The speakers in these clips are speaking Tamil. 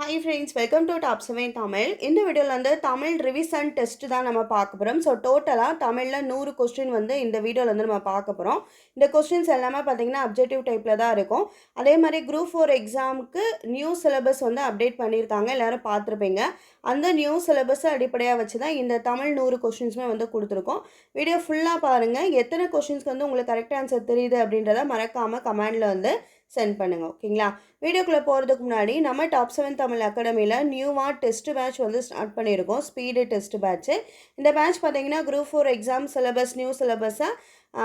Hi friends welcome to top seven Tamil இந்த வீடியோவில் வந்து தமிழ் ரிவிசன் டெஸ்ட் தான் நம்ம பார்க்க போகிறோம் ஸோ டோட்டலாக தமிழில் நூறு கொஸ்டின் வந்து இந்த வீடியோவில் வந்து நம்ம பார்க்க போகிறோம் இந்த கொஸ்டின்ஸ் எல்லாமே பார்த்தீங்கன்னா அப்ஜெக்டிவ் டைப்பில் தான் இருக்கும். அதே மாதிரி குரூப் ஃபோர் எக்ஸாமுக்கு நியூ சிலபஸ் வந்து அப்டேட் பண்ணியிருக்காங்க. எல்லோரும் பார்த்துருப்பீங்க. அந்த நியூ சிலபஸை அடிப்படையாக வச்சு தான் இந்த தமிழ் நூறு கொஸ்டின்ஸுமே வந்து கொடுத்துருக்கோம். வீடியோ ஃபுல்லாக பாருங்கள் எத்தனை கொஸ்டின்ஸ்க்கு வந்து உங்களுக்கு கரெக்ட் ஆன்சர் தெரியுது அப்படின்றத மறக்காமல் கமெண்டில் வந்து சென்ட் பண்ணுங்கள் ஓகேங்களா வீடியோக்குள்ளே போகிறதுக்கு முன்னாடி நம்ம டாப் செவன் தமிழ் அகாடமியில் நியூவாக டெஸ்ட் பேட்ச் வந்து ஸ்டார்ட் பண்ணியிருக்கோம் ஸ்பீடு டெஸ்ட் பேட்ச்சு இந்த பேட்ச் பார்த்தீங்கன்னா group four exam syllabus new சிலபஸை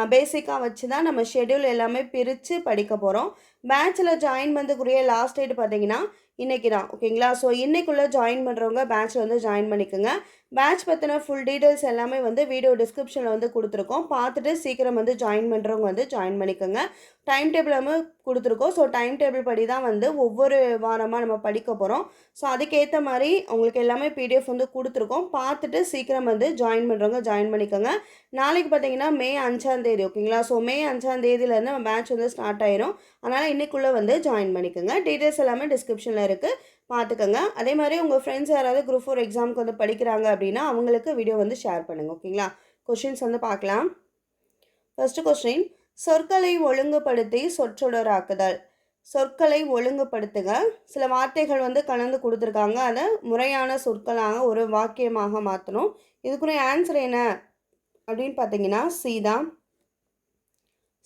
பேசிக்காக வச்சு தான் நம்ம ஷெடியூல் எல்லாமே பிரித்து படிக்க போகிறோம் பேட்சில் ஜாயின் பண்ணக்கூடிய லாஸ்ட் டேட் பார்த்தீங்கன்னா இன்றைக்கி தான் ஓகேங்களா ஸோ இன்றைக்குள்ளே ஜாயின் பண்ணுறவங்க பேட்சில் வந்து ஜாயின் பண்ணிக்கோங்க. பேட்ச் பற்றின ஃபுல் டீட்டெயில்ஸ் எல்லாமே வந்து வீடியோ டிஸ்கிரிப்ஷனில் வந்து கொடுத்துருக்கோம். பார்த்துட்டு சீக்கிரம் வந்து ஜாயின் பண்ணுறவங்க வந்து ஜாயின் பண்ணிக்கோங்க. டைம் டேபிள் கொடுத்துருக்கோம். ஸோ டைம் டேபிள் படி தான் வந்து ஒவ்வொரு வாரமாக நம்ம படிக்க போகிறோம் ஸோ அதுக்கேற்ற மாதிரி உங்களுக்கு எல்லாமே பிடிஎஃப் வந்து கொடுத்துருக்கோம். பார்த்துட்டு சீக்கிரம் வந்து ஜாயின் பண்ணுறவங்க ஜாயின் பண்ணிக்கோங்க. நாளைக்கு பார்த்தீங்கன்னா மே அஞ்சாந்தேதி ஓகேங்களா ஸோ மே அஞ்சாந்தேதியிலேருந்து நம்ம பேட்ச் வந்து ஸ்டார்ட் ஆயிரும். அதனால் இன்றைக்குள்ளே வந்து ஜாயின் பண்ணிக்கோங்க. டீட்டெயில்ஸ் எல்லாமே டிஸ்கிரிப்ஷனில் இருக்குது பார்த்துக்கோங்க. அதே மாதிரி உங்கள் ஃப்ரெண்ட்ஸ் யாராவது குரூப் ஃபோர் எக்ஸாமுக்கு வந்து படிக்கிறாங்க அப்படின்னா அவங்களுக்கு வீடியோ வந்து ஷேர் பண்ணுங்கள் ஓகேங்களா? கொஷின்ஸ் வந்து பார்க்கலாம். ஃபஸ்ட்டு கொஸ்டின் சொற்களை ஒழுங்குபடுத்தி சொற்றொடராக்குதல். சொற்களை ஒழுங்குபடுத்துங்க சில வார்த்தைகள் வந்து கலந்து கொடுத்துருக்காங்க. அதை முறையான சொற்களாக ஒரு வாக்கியமாக மாற்றணும் இதுக்குரிய ஆன்சர் என்ன? அப்படின்னு பார்த்தீங்கன்னா சீதா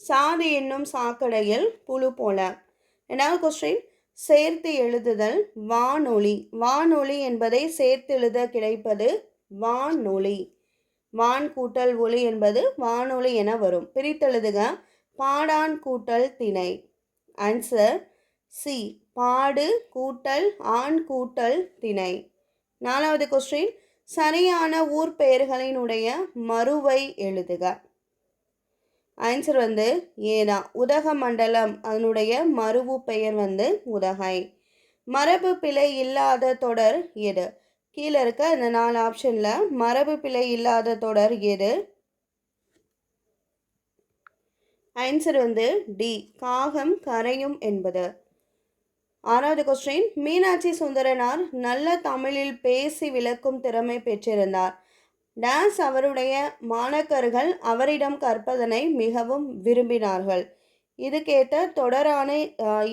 சாதி என்னும் சாக்கடையில் புழு போல. ரெண்டாவது கொஸ்டின் சேர்த்து எழுதுதல் வானொலி. வானொலி என்பதை சேர்த்து எழுத கிடைப்பது வானொலி. வான் கூட்டல் ஒளி என்பது வானொலி என வரும். பிரித்தெழுதுக பாடான் கூட்டல் திணை. ஆன்சர் சி பாடு கூட்டல் ஆண் கூட்டல் திணை. நாலாவது கொஸ்டின் சரியான ஊர் பெயர்களினுடைய மறுவை எழுதுக. ஆன்சர் வந்து ஏதான் உதகமண்டலம் அதனுடைய மறுவு பெயர் வந்து உதகை. மரபு பிழை இல்லாத தொடர் எது? கீழே இருக்க இந்த நாலு ஆப்ஷனில் மரபு பிழை இல்லாத தொடர் எது? ஆன்சர் வந்து டி காகம் கரையும் என்பது. ஆறாவது கொஸ்டின் மீனாட்சி சுந்தரனார் நல்ல தமிழில் பேசி விளக்கும் திறமை பெற்றிருந்தார். டான்ஸ் அவருடைய மாணக்கர்கள் அவரிடம் கற்பதனை மிகவும் விரும்பினார்கள். இதுக்கேற்ற தொடரான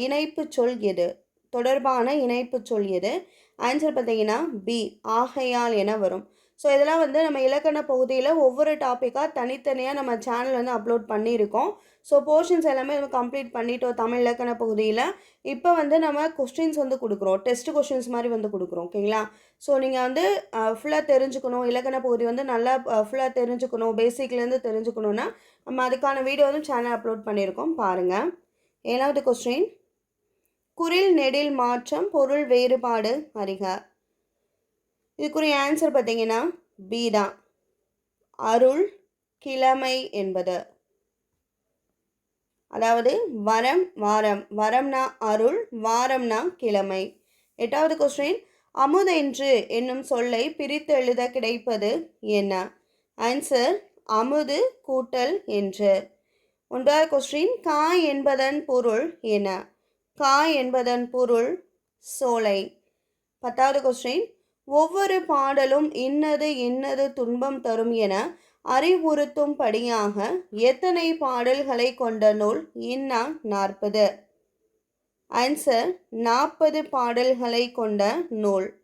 இணைப்பு சொல் எது? தொடர்பான இணைப்பு சொல் எது? ஆன்சர் பார்த்தீங்கன்னா பி ஆகையால் என வரும். ஸோ இதெல்லாம் வந்து நம்ம இலக்கண பகுதியில் ஒவ்வொரு டாப்பிக்காக தனித்தனியாக நம்ம சேனல் வந்து அப்லோட் பண்ணியிருக்கோம். ஸோ போர்ஷன்ஸ் எல்லாமே நம்ம கம்ப்ளீட் பண்ணிட்டோம் தமிழ் இலக்கண பகுதியில். இப்போ வந்து நம்ம கொஸ்டின்ஸ் வந்து கொடுக்குறோம். டெஸ்ட் கொஸ்டின்ஸ் மாதிரி வந்து கொடுக்குறோம் ஓகேங்களா ஸோ நீங்கள் வந்து ஃபுல்லாக தெரிஞ்சுக்கணும். இலக்கண பகுதி வந்து நல்லா ஃபுல்லாக தெரிஞ்சுக்கணும். பேசிக்லேருந்து தெரிஞ்சுக்கணுன்னா நம்ம அதுக்கான வீடியோ வந்து சேனல் அப்லோட் பண்ணியிருக்கோம். பாருங்கள் ஏழாவது கொஸ்டின் குரில் நெடில் மாற்றம் பொருள் வேறுபாடு. அறிக இதுக்குரிய ஆன்சர் பார்த்தீங்கன்னா பி தான். அருள் கிழமை என்பது. அதாவது வரம் வாரம். வரம்னா அருள் வாரம்னா கிழமை. எட்டாவது கொஸ்டின் அமுதென்று என்னும் சொல்லை பிரித்து எழுத கிடைப்பது என்ன? ஆன்சர் அமுது கூட்டல் என்று. ஒன்பதாவது கொஸ்டின் கா என்பதன் பொருள் என்ன? கா என்பதன் பொருள் சோலை. பத்தாவது கொஸ்டின் ஒவ்வொரு பாடலும் இன்னது இன்னது துன்பம் தரும் என அறிவுறுத்தும்படியாக எத்தனை பாடல்களை கொண்ட நூல் இன்னா நாற்பது? ஆன்சர் நாற்பது பாடல்களை கொண்ட நூல்.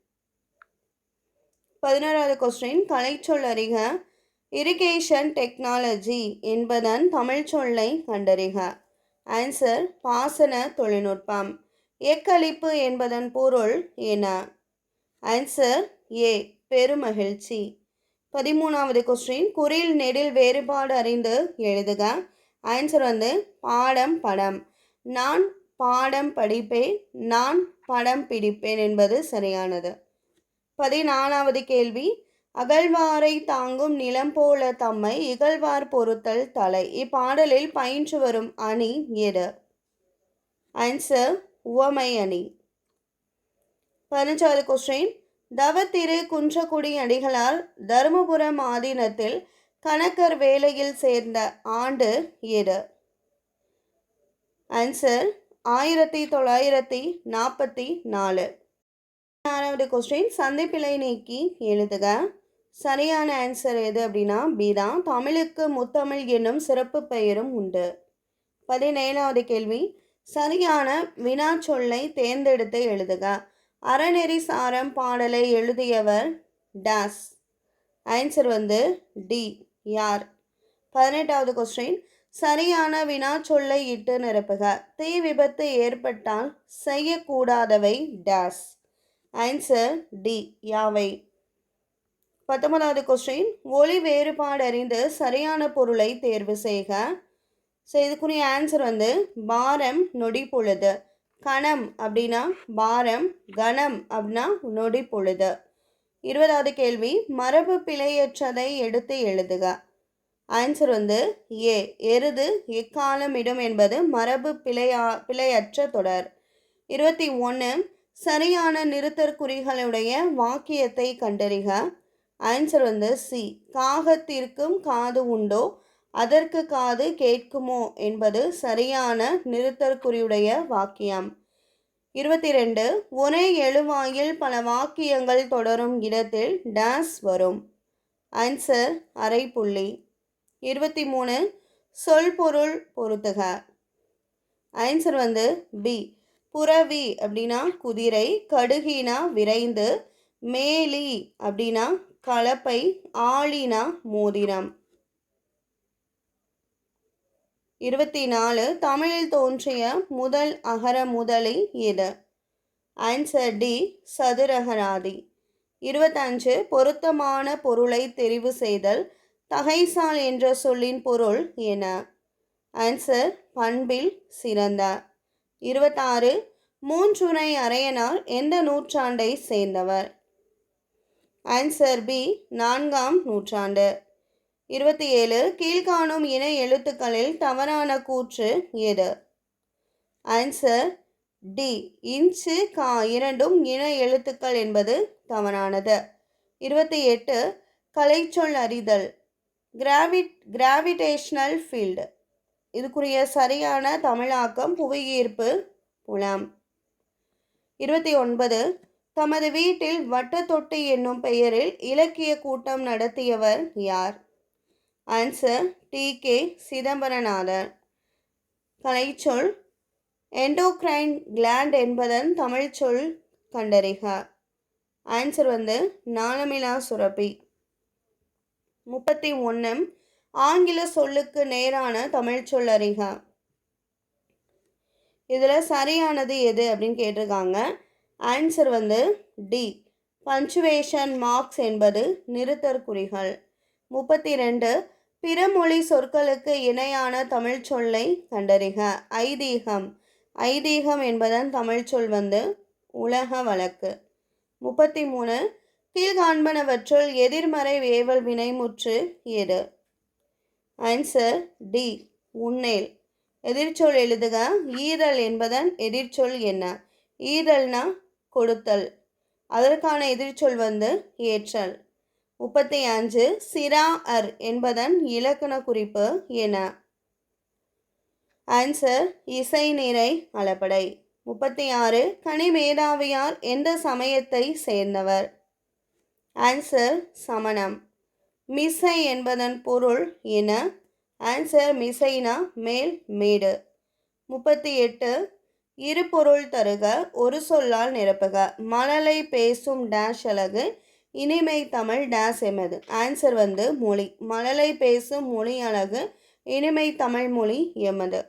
பதினோராவது கொஸ்டின் கலைச்சொல் அறிக. இரிகேஷன் டெக்னாலஜி என்பதன் தமிழ் சொல்லை கண்டறிக. ஆன்சர் பாசன தொழில்நுட்பம். எக்களிப்பு என்பதன் பொருள் என்ன? ஆன்சர் ஏ பெருமகிழ்ச்சி. பதிமூணாவது கொஸ்டின் குறில் நெடில் வேறுபாடு அறிந்து எழுதுக. ஆன்சர் வந்து பாடம் படம். நான் பாடம் படிப்பேன் நான் படம் பிடிப்பேன் என்பது சரியானது. பதினாலாவது கேள்வி. அகழ்வாரை தாங்கும் நிலம் போல தம்மை இகழ்வார் பொறுத்தல் தலை. இப்பாடலில் பயின்று வரும் அணி எது? ஆன்சர் உவமை அணி. பதினஞ்சாவது கொஸ்டின் தவத்திரு குன்றக்குடி அடிகளால் தருமபுரம் ஆதீனத்தில் கணக்கர் வேலையில் சேர்ந்த ஆண்டு எது ஆன்சர் ஆயிரத்தி தொள்ளாயிரத்தி நாற்பத்தி நாலு. ஆறாவது கொஸ்டின் சந்திப்பிலை நீக்கி எழுதுக. சரியான ஆன்சர் எது அப்படின்னா பி தான். தமிழுக்கு முத்தமிழ் என்னும் சிறப்பு பெயரும் உண்டு. பதினேழாவது கேள்வி சரியான வினா சொல்லை தேர்ந்தெடுத்து எழுதுக. அறநெறி சாரம் பாடலை எழுதியவர் டாஸ். ஆன்சர் வந்து டி. யார்? பதினெட்டாவது கொஸ்டின் சரியான வினா சொல்லை இட்டு நிரப்புக. தீ விபத்து ஏற்பட்டால் செய்யக்கூடாதவை டாஸ். Answer D. யாவை? பத்தொன்பதாவது கொஸ்டின் ஒளி வேறுபாடு அறிந்து சரியான பொருளை தேர்வு செய்க. ஸோ இதுக்குரிய ஆன்சர் வந்து பாரம் நொடி பொழுது. கணம் அப்படின்னா பாரம் கணம் அப்படின்னா நொடி பொழுது. இருபதாவது கேள்வி மரபு பிழையற்றதை எடுத்து எழுதுக. ஆன்சர் வந்து ஏ எருது எக்காலம் என்பது மரபு பிழையா பிழையற்ற தொடர். இருபத்தி ஒன்று சரியான நிறுத்தற்குறிகளுடைய வாக்கியத்தை கண்டறிக. ஆன்சர் வந்து சி காகத்திற்கும் காது உண்டோ அதற்கு காது கேட்குமோ என்பது சரியான நிறுத்தற்குறியுடைய வாக்கியம். இருபத்தி ரெண்டு ஒரே எழுவாயில் பல வாக்கியங்கள் தொடரும் இடத்தில் டேஸ் வரும். ஆன்சர் அரை புள்ளி. இருபத்தி மூணு சொல் பொருள் பொருத்துக. ஆன்சர் வந்து பி புறவி அப்படின்னா குதிரை கடுகினா விரைந்து மேலி அப்படின்னா கலப்பை ஆளினா மோதிரம். இருபத்தி நாலு தமிழில் தோன்றிய முதல் அகர முதலி எது ஆன்சர் டி சதுரகராதி. இருபத்தஞ்சு பொருத்தமான பொருளை தெரிவு செய்தல் தகைசால் என்ற சொல்லின் பொருள் என. ஆன்சர் பண்பில் சிறந்த. இருபத்தாறு மூன்றுனை அரையனார் எந்த நூற்றாண்டை சேர்ந்தவர்? ஆன்சர் பி நான்காம் நூற்றாண்டு. இருபத்தி ஏழு கீழ்காணும் இன எழுத்துக்களில் தவறான கூற்று எது? ஆன்சர் டி இன்ச்சு கா இரண்டும் இன எழுத்துக்கள் என்பது தவறானது. இருபத்தி எட்டு கலைச்சொல் அறிதல் கிராவிட் கிராவிடேஷ்னல் ஃபீல்டு இதுக்குரிய சரியான தமிழாக்கம் புவியீர்ப்பு புலம். இருபத்தி ஒன்பது தமது வீட்டில் வட்டத்தொட்டி என்னும் பெயரில் இலக்கிய கூட்டம் நடத்தியவர் யார்? ஆன்சர் டி கே சிதம்பரநாதர் கலைச்சொல் எண்டோக்ரைன் கிளாண்ட் என்பதன் தமிழ் சொல் கண்டறிக. ஆன்சர் வந்து நாளமிலா சுரப்பி. முப்பத்தி ஒன்று ஆங்கில சொல்லுக்கு நேரான தமிழ் சொல் அறிக. இதில் சரியானது எது அப்படின்னு கேட்டிருக்காங்க. ஆன்சர் வந்து டி பஞ்சுவேஷன் மார்க்ஸ் என்பது நிறுத்தற்குறிகள். முப்பத்தி ரெண்டு பிறமொழி சொற்களுக்கு இணையான தமிழ் சொல்லை கண்டறிக. ஐதீகம். ஐதீகம் என்பதன் தமிழ் சொல் வந்து உலக வழக்கு. முப்பத்தி மூணு கீழ்காண்பனவற்றுள் எதிர்மறை வேவல் வினைமுற்று எது? ஆன்சர் டி உன்னேல். எதிர்ச்சொல் எழுதுக. ஈதல் என்பதன் எதிர்ச்சொல் என்ன? ஈதல்னா கொடுத்தல். அதற்கான எதிர்ச்சொல் வந்து ஏற்றல். முப்பத்தி அஞ்சு சிரா அர் என்பதன் இலக்கண குறிப்பு என ஆன்சர் இசை நிறை அளபடை முப்பத்தி ஆறு கனிமேதாவியார் எந்த சமயத்தை சேர்ந்தவர்? ஆன்சர் சமணம். மிசை என்பதன் பொருள் என ஆன்சர் மிசைனா மேல் மேடு. முப்பத்தி எட்டு இரு பொருள் தருக ஒரு சொல்லால் நிரப்புக. மழலை பேசும் டேஷ் அழகு இனிமை தமிழ் டேஸ் எமது ஆன்சர் வந்து மொழி. மழலை பேசும் மொழி அழகு இனிமை தமிழ் மொழி எமது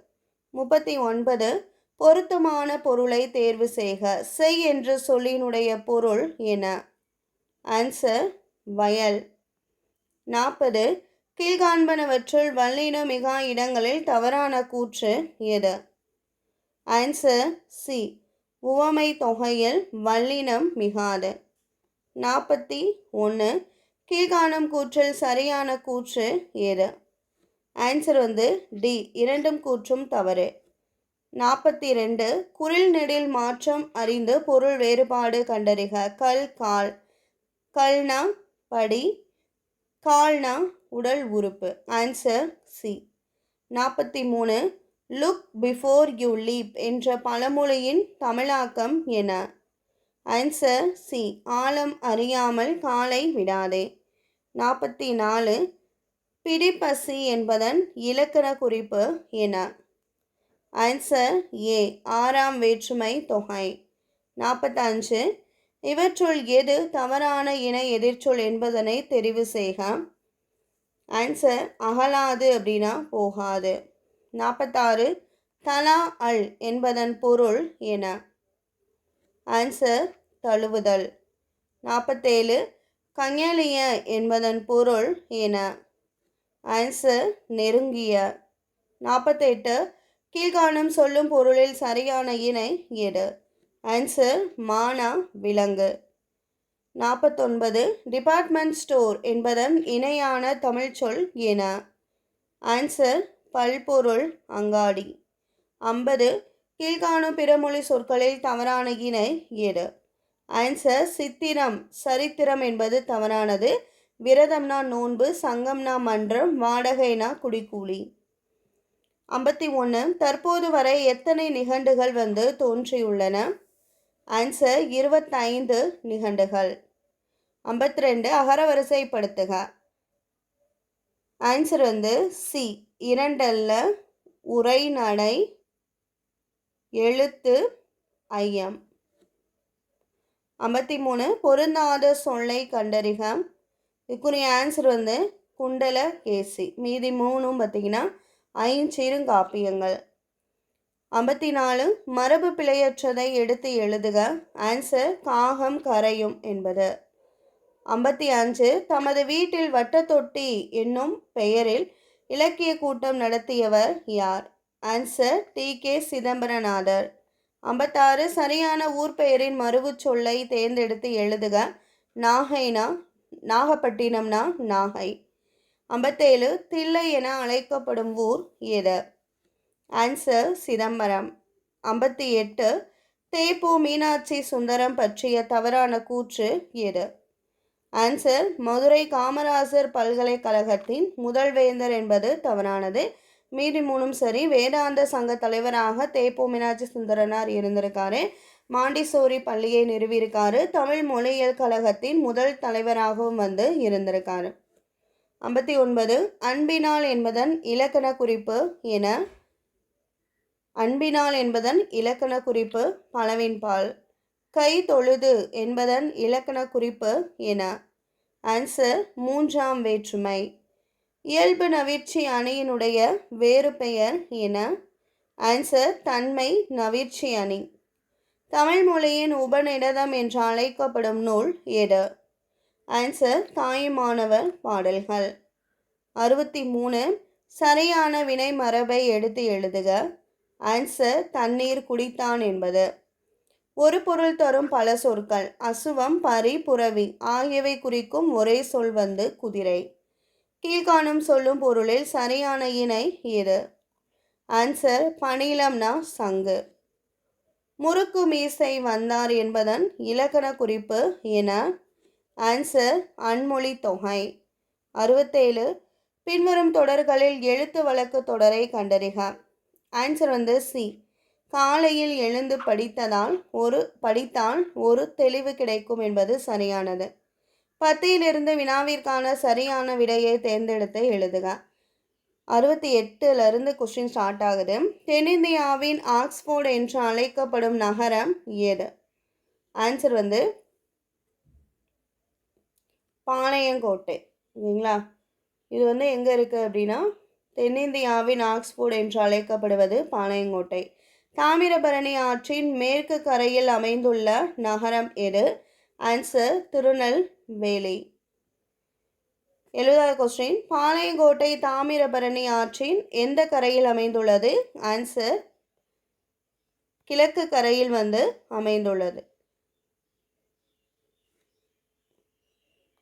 முப்பத்தி ஒன்பது. பொருத்தமான பொருளை தேர்வு செய்க. செய் என்ற சொல்லினுடைய பொருள் என ஆன்சர் வயல். நாற்பது. கீழ்காண்பனவற்றுள் வல்லின மிகா இடங்களில் தவறான கூற்று எது? ஆன்சர் சி உவமை தொகையில் வல்லினம் மிகாது. நாற்பத்தி ஒன்று கீழ்காணும் கூற்றில் சரியான கூற்று ஏது ஆன்சர் வந்து டி இரண்டும் கூற்றும் தவறு. நாற்பத்தி ரெண்டு. குரில் நெடில் மாற்றம் அறிந்து பொருள் வேறுபாடு கண்டறிக. கல் கால். கல்னா படி. கால்னா உடல் உறுப்பு. ஆன்சர் சி நாற்பத்தி மூணு. லுக் பிஃபோர் யூ லீப் என்ற பழமொழியின் தமிழாக்கம் என ஆன்சர் சி ஆழம் அறியாமல் காலை விடாதே. நாற்பத்தி நாலு பிடிப்பசி என்பதன் இலக்கண குறிப்பு என ஆன்சர் ஏ ஆறாம் வேற்றுமை தொகை. நாற்பத்தஞ்சு இவற்றுள் எது தவறான இன எதிர்ச்சொல் என்பதனை தெரிவு செய்க. ஆன்சர் அகலாது அப்படின்னா போகாது. நாற்பத்தாறு தலா அல் என்பதன் பொருள் என ஆன்சர் தழுவுதல். நாற்பத்தேழு கஞலிய என்பதன் பொருள் என ஆன்சர் நெருங்கிய. நாற்பத்தெட்டு கீழ்காணும் சொல்லும் பொருளில் சரியான இணை எடு. ஆன்சர் மானா விலங்கு. நாற்பத்தொன்பது டிபார்ட்மெண்ட் ஸ்டோர் என்பதன் இணையான தமிழ்ச்சொல் என ஆன்சர் பல்பொருள் அங்காடி. ஐம்பது கீழ்காணும் பிறமொழி சொற்களில் தவறான இணை எது ஆன்சர் சித்திரம். சரித்திரம் என்பது தவறானது. விரதம்னா நோன்பு சங்கம்னா மன்றம் வாடகைனா குடிக்கூலி. ஐம்பத்தி ஒன்று தற்போது வரை எத்தனை நிகண்டுகள் வந்து தோன்றியுள்ளன? ஆன்சர் இருபத்தைந்து நிகண்டுகள். ஐம்பத்தி ரெண்டு அகரவரிசைப்படுத்துக ஆன்சர் வந்து சி இரண்டல்ல உரைநடை எழுத்து ஐயம். ஐம்பத்தி மூணு பொருந்தாத சொல்லை கண்டறிக. இதுக்குரிய ஆன்சர் வந்து குண்டல கேசி. மீதி மூணும் பார்த்தீங்கன்னா ஐஞ்சிறுங்காப்பியங்கள் ஐம்பத்தி நாலு மரபு பிழையற்றதை எடுத்து எழுதுக. ஆன்சர் காகம் கரையும் என்பது. ஐம்பத்தி அஞ்சு தமது வீட்டில் வட்டத்தொட்டி என்னும் பெயரில் இலக்கிய கூட்டம் நடத்தியவர் யார்? Answer T K Chidambaranathar. ஐம்பத்தாறு சரியான ஊர் பெயரின் மறுவுச் சொல்லை தேர்ந்தெடுத்து எழுதுக. நாகைனா நாகப்பட்டினம்னா நாகை. ஐம்பத்தேழு தில்லை என அழைக்கப்படும் ஊர் எது? ஆன்சர் சிதம்பரம். ஐம்பத்தி எட்டு தேப்பூ மீனாட்சி சுந்தரம் பற்றிய தவறான கூற்று எது? ஆன்சர் மதுரை காமராசர் பல்கலைக்கழகத்தின் முதல் வேந்தர் என்பது தவறானது. மீதி மூணும் சரி. வேதாந்த சங்க தலைவராக தேப்போ மீனாட்சி சுந்தரனார் இருந்திருக்காரு. மாண்டிசோரி பள்ளியை நிறுவியிருக்காரு. தமிழ் மொழியியல் கழகத்தின் முதல் தலைவராகவும் வந்து இருந்திருக்காரு. ஐம்பத்தி ஒன்பது. அன்பினால் என்பதன் இலக்கண குறிப்பு என. அன்பினால் என்பதன் இலக்கண குறிப்பு பலவின்பால் கை தொழுது என்பதன் இலக்கண குறிப்பு என. ஆன்சர் மூன்றாம் வேற்றுமை. இயல்பு நவிர்ச்சி அணியினுடைய வேறு பெயர் என ஆன்சர் தன்மை நவிர்ச்சி அணி. தமிழ் மொழியின் உபநிடதம் என்று அழைக்கப்படும் நூல் எது ஆன்சர் தாயுமானவர் பாடல்கள். அறுபத்தி மூணு சரியான வினை மரபை எடுத்து எழுதுக. ஆன்சர் தண்ணீர் குடித்தான் என்பது. ஒரு பொருள் தரும் பல சொற்கள். அசுவம் பரி புறவி ஆகியவை குறிக்கும் ஒரே சொல் வந்து குதிரை. கீழ்காணும் சொல்லும் பொருளில் சரியான இணை இரு ஆன்சர் பணிலம்னா சங்கு. முறுக்கு மீசை வந்தார் என்பதன் இலக்கண குறிப்பு என ஆன்சர் அன்மொழி தொகை. அறுபத்தேழு பின்வரும் தொடர்களில் எழுத்து வழக்கு தொடரை கண்டறிக. ஆன்சர் வந்து சி காலையில் எழுந்து படித்ததால் ஒரு படித்தால் ஒரு தெளிவு கிடைக்கும் என்பது சரியானது. பத்தியிலிருந்து வினாவிற்கான சரியான விடையை தேர்ந்தெடுத்து எழுதுக. அறுபத்தி எட்டுலேருந்து கொஸ்டின் ஸ்டார்ட் ஆகுது. தென்னிந்தியாவின் ஆக்ஸ்போர்டு என்று அழைக்கப்படும் நகரம் ஏது ஆன்சர் வந்து பாளையங்கோட்டை. ஓகேங்களா இது வந்து எங்கே இருக்குது அப்படின்னா தென்னிந்தியாவின் ஆக்ஸ்போர்டு என்று அழைக்கப்படுவது பாளையங்கோட்டை. தாமிரபரணி ஆற்றின் மேற்கு கரையில் அமைந்துள்ள நகரம் எது? ஆன்சர் திருநெல்வேலி எழுபதாவது கொஸ்டின் பாளையங்கோட்டை தாமிரபரணி ஆற்றின் எந்த கரையில் அமைந்துள்ளது? ஆன்சர் கிழக்கு கரையில் வந்து அமைந்துள்ளது.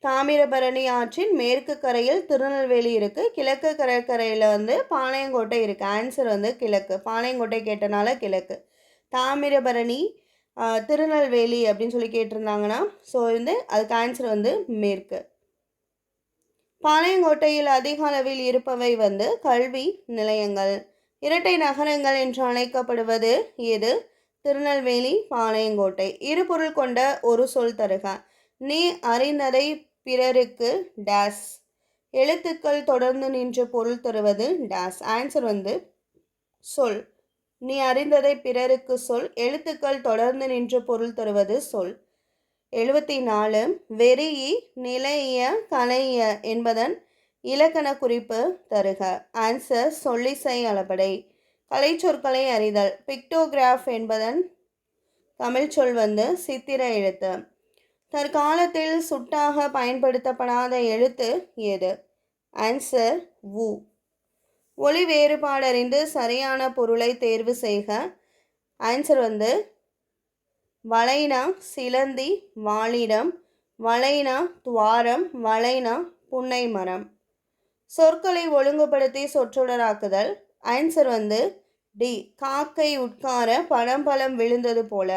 தாமிரபரணி ஆற்றின் மேற்கு கரையில் திருநெல்வேலி இருக்குது கிழக்கு கடற்கரையில் வந்து பாளையங்கோட்டை இருக்குது ஆன்சர் வந்து கிழக்கு. பாளையங்கோட்டை கேட்டனால கிழக்கு. தாமிரபரணி திருநெல்வேலி அப்படின்னு சொல்லி கேட்டிருந்தாங்கன்னா ஸோ வந்து அதுக்கு ஆன்சர் வந்து மேற்கு. பாளையங்கோட்டையில் அதிக அளவில் இருப்பவை வந்து கல்வி நிலையங்கள் இரட்டை நகரங்கள் என்று அழைக்கப்படுவது எது? திருநெல்வேலி பாளையங்கோட்டை. இரு பொருள் கொண்ட ஒரு சொல் தருக. நீ அறிந்ததை பிறருக்கு டேஸ் எழுத்துக்கள் தொடர்ந்து நின்று பொருள் தருவது டேஸ் ஆன்சர் வந்து சொல். நீ அறிந்ததை பிறருக்கு சொல் எழுத்துக்கள் தொடர்ந்து நின்று பொருள் தருவது சொல். எழுபத்தி நாலு வெறியி நிலைய கலைய என்பதன் இலக்கண குறிப்பு தருக. ஆன்சர் சொல்லிசை அளபடை கலைச்சொற்களை அறிதல். பிக்டோகிராஃப் என்பதன் தமிழ் சொல் வந்து சித்திர எழுத்து. தற்காலத்தில் சுட்டாக பயன்படுத்தப்படாத எழுத்து எது? ஆன்சர் வு. ஒளி வேறுபாடறிந்து சரியான பொருளை தேர்வு செய்க. ஆன்சர் வந்து வளைனா சிலந்தி வாழிடம் வளைனா துவாரம் வளைனா புன்னை மரம் சொற்களை ஒழுங்குபடுத்தி சொற்றொடராக்குதல். ஆன்சர் வந்து டி காக்கை உட்கார பழம் பழம் விழுந்தது போல.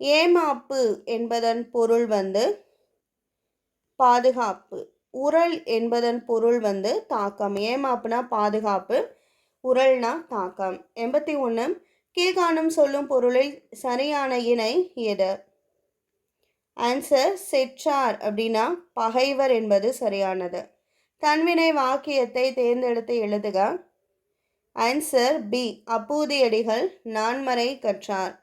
ஏமாப்பு என்பதன் பொருள் வந்து பாதுகாப்பு. உரல் என்பதன் பொருள் வந்து தாக்கம். ஏமாப்புனா பாதுகாப்பு உரல்னா தாக்கம். எண்பத்தி ஒன்று கீழ்காணும் சொல்லும் பொருளில் சரியான இணை எது? ஆன்சர் செற்றார் அப்படின்னா பகைவர் என்பது சரியானது. தன்வினை வாக்கியத்தை தேர்ந்தெடுத்து எழுதுக. ஆன்சர் பி அப்பூதியடிகள் நான்மறை கற்றார்.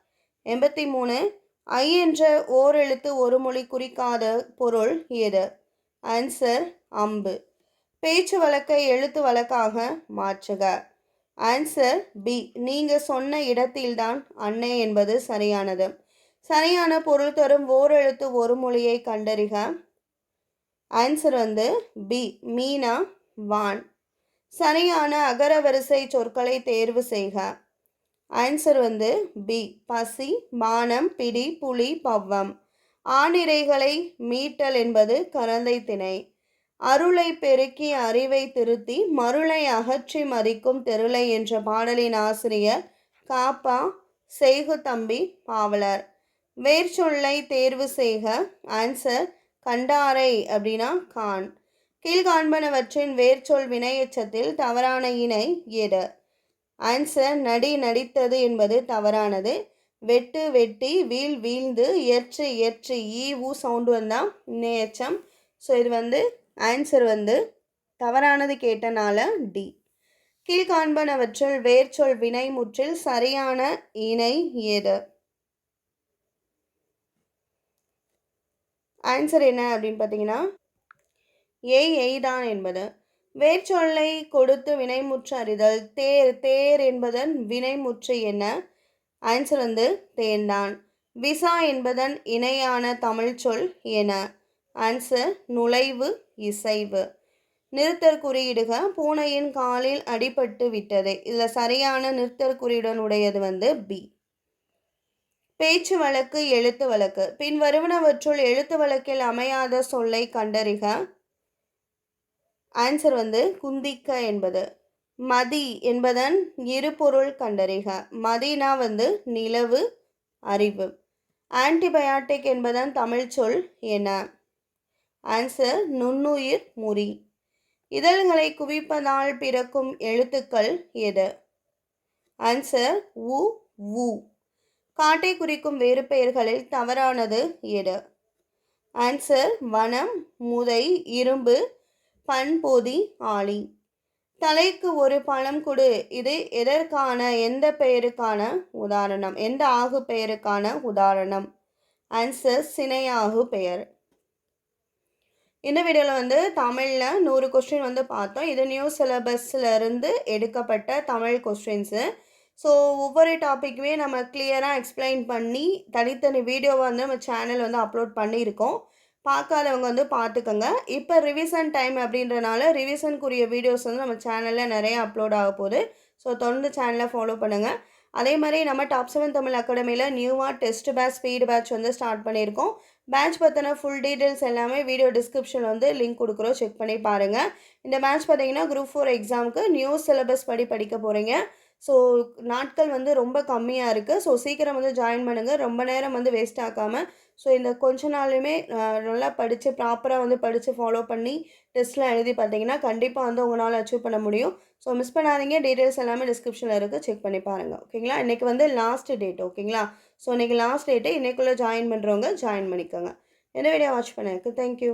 எண்பத்தி மூணு ஐ என்ற ஓரெழுத்து ஒரு மொழி குறிக்காத பொருள் எது? ஆன்சர் அம்பு. பேச்சு வழக்கை எழுத்து வழக்காக மாற்றுக. ஆன்சர் பி நீங்கள் சொன்ன இடத்தில்தான் அன்னை என்பது சரியானது. சரியான பொருள் தரும் ஓரெழுத்து ஒரு மொழியை கண்டறிக. ஆன்சர் வந்து பி மீனா வான். சரியான அகரவரிசை சொற்களை தேர்வு செய்க. ஆன்சர் வந்து பி பசி மானம் பிடி புலி பவ்வம். ஆணிரைகளை மீட்டல் என்பது கரந்தை திணை. அருளை பெருக்கி அறிவை திருத்தி மருளை அகற்றி மதிக்கும் தெருளை என்ற பாடலின் ஆசிரியர் காப்பா செய்கு தம்பி பாவலர் வேர்ச்சொல்லை தேர்வு செய்க ஆன்சர் கண்டாரை அப்படின்னா கான் கீழ்காண்பனவற்றின் வேர்ச்சொல் வினையச்சத்தில் தவறான இணை எது ஆன்சர் நடி நடித்தது என்பது தவறானது வெட்டு வெட்டி வீழ் வீழ்ந்து எற்று எற்று ஈ ஊ சவுண்டு வந்தால் நேச்சம் ஸோ இது வந்து ஆன்சர் வந்து தவறானது கேட்டனால டி கீழ்காண்பனவற்றில் வேர்ச்சொல் வினை முற்றில் சரியான இணை ஏது ஆன்சர் என்ன அப்படின்னு பார்த்தீங்கன்னா ஏய் எய்தான் என்பது. வேர்ச்சொல்லை கொடுத்து வினைமுற்று அறிதல் தேர் தேர் என்பதன் வினைமுற்று என்ன? ஆன்சர் வந்து தேன்தான். விசா என்பதன் இணையான தமிழ் சொல் என. ஆன்சர் நுழைவு இசைவு. நிறுத்தற் குறியீடுக. பூனையின் காலில் அடிபட்டு விட்டது. இதில் சரியான நிறுத்தற் குறியுடனுடையது வந்து பி பேச்சு வழக்கு எழுத்து வழக்கு. பின் வருவனவற்றுள் எழுத்து வழக்கில் அமையாத சொல்லை கண்டறிக. ஆன்சர் வந்து குந்திக்க என்பது. மதி என்பதன் இரு பொருள் கண்டறிக. மதினா வந்து நிலவு அறிவு. ஆன்டிபயாட்டிக் என்பதன் தமிழ் சொல் என்ன ஆன்சர் நுண்ணுயிர் முறி. இதழ்களை குவிப்பதால் பிறக்கும் எழுத்துக்கள் எது? ஆன்சர் உ உ. காட்டை குறிக்கும் வேறு பெயர்களில் தவறானது எது? ஆன்சர் வனம் முதை இரும்பு பண்பொதி ஆளி தலைக்கு ஒரு பழம் கொடு. இது எதற்கான எந்த பெயருக்கான உதாரணம்? எந்த ஆகு பெயருக்கான உதாரணம்? ஆன்சர் சினையாகு பெயர். இந்த வீடியோவில் வந்து தமிழில் நூறு கொஸ்டின் வந்து பார்த்தோம். இது நியூ சிலபஸில் இருந்து எடுக்கப்பட்ட தமிழ் கொஸ்டின்ஸு ஸோ ஒவ்வொரு டாப்பிக்குமே நம்ம கிளியராக எக்ஸ்பிளைன் பண்ணி தனித்தனி வீடியோவை வந்து நம்ம சேனல் வந்து அப்லோட் பண்ணியிருக்கோம். பார்க்காதவங்க வந்து பார்த்துக்கோங்க. இப்போ ரிவிஷன் டைம் அப்படின்றனால ரிவிஷனுக்குரிய வீடியோஸ் வந்து நம்ம சேனலில் நிறைய அப்லோட் ஆக போகுது. ஸோ தொடர்ந்து சேனலை ஃபாலோ பண்ணுங்கள் அதே மாதிரி நம்ம டாப் செவன் தமிழ் அகாடமியில் நியூவாக டெஸ்ட் பேட்ச் ஸ்பீடு பேட்ச் வந்து ஸ்டார்ட் பண்ணியிருக்கோம். பேட்ச் பற்றின ஃபுல் டீட்டெயில்ஸ் எல்லாமே வீடியோ டிஸ்கிரிப்ஷன் வந்து லிங்க் கொடுக்குறோம். செக் பண்ணி பாருங்கள் இந்த பேட்ச் பார்த்தீங்கன்னா குரூப் ஃபோர் எக்ஸாமுக்கு நியூ சிலபஸ் படி படிக்க போகிறீங்க ஸோ நாட்கள் வந்து ரொம்ப கம்மியாக இருக்குது ஸோ சீக்கிரம் வந்து ஜாயின் பண்ணுங்கள் ரொம்ப நேரம் வந்து வேஸ்ட் ஆக்காமல் ஸோ இந்த கொஞ்ச நாளுமே நல்லா படித்து ப்ராப்பராக வந்து படித்து ஃபாலோ பண்ணி டெஸ்ட்லாம் எழுதி பார்த்தீங்கன்னா கண்டிப்பாக வந்து உங்களால் அச்சீவ் பண்ண முடியும். ஸோ மிஸ் பண்ணாதீங்க. டீட்டெயில்ஸ் எல்லாமே டிஸ்கிரிப்ஷனில் இருக்குது செக் பண்ணி பாருங்கள் ஓகேங்களா இன்றைக்கி வந்து லாஸ்ட் டேட் ஓகேங்களா ஸோ இன்றைக்கி லாஸ்ட் டேட்டு இன்றைக்குள்ளே ஜாயின் பண்ணுறவங்க ஜாயின் பண்ணிக்கோங்க. என்ன வீடியோ வாட்ச் பண்ணதுக்கு தேங்க்யூ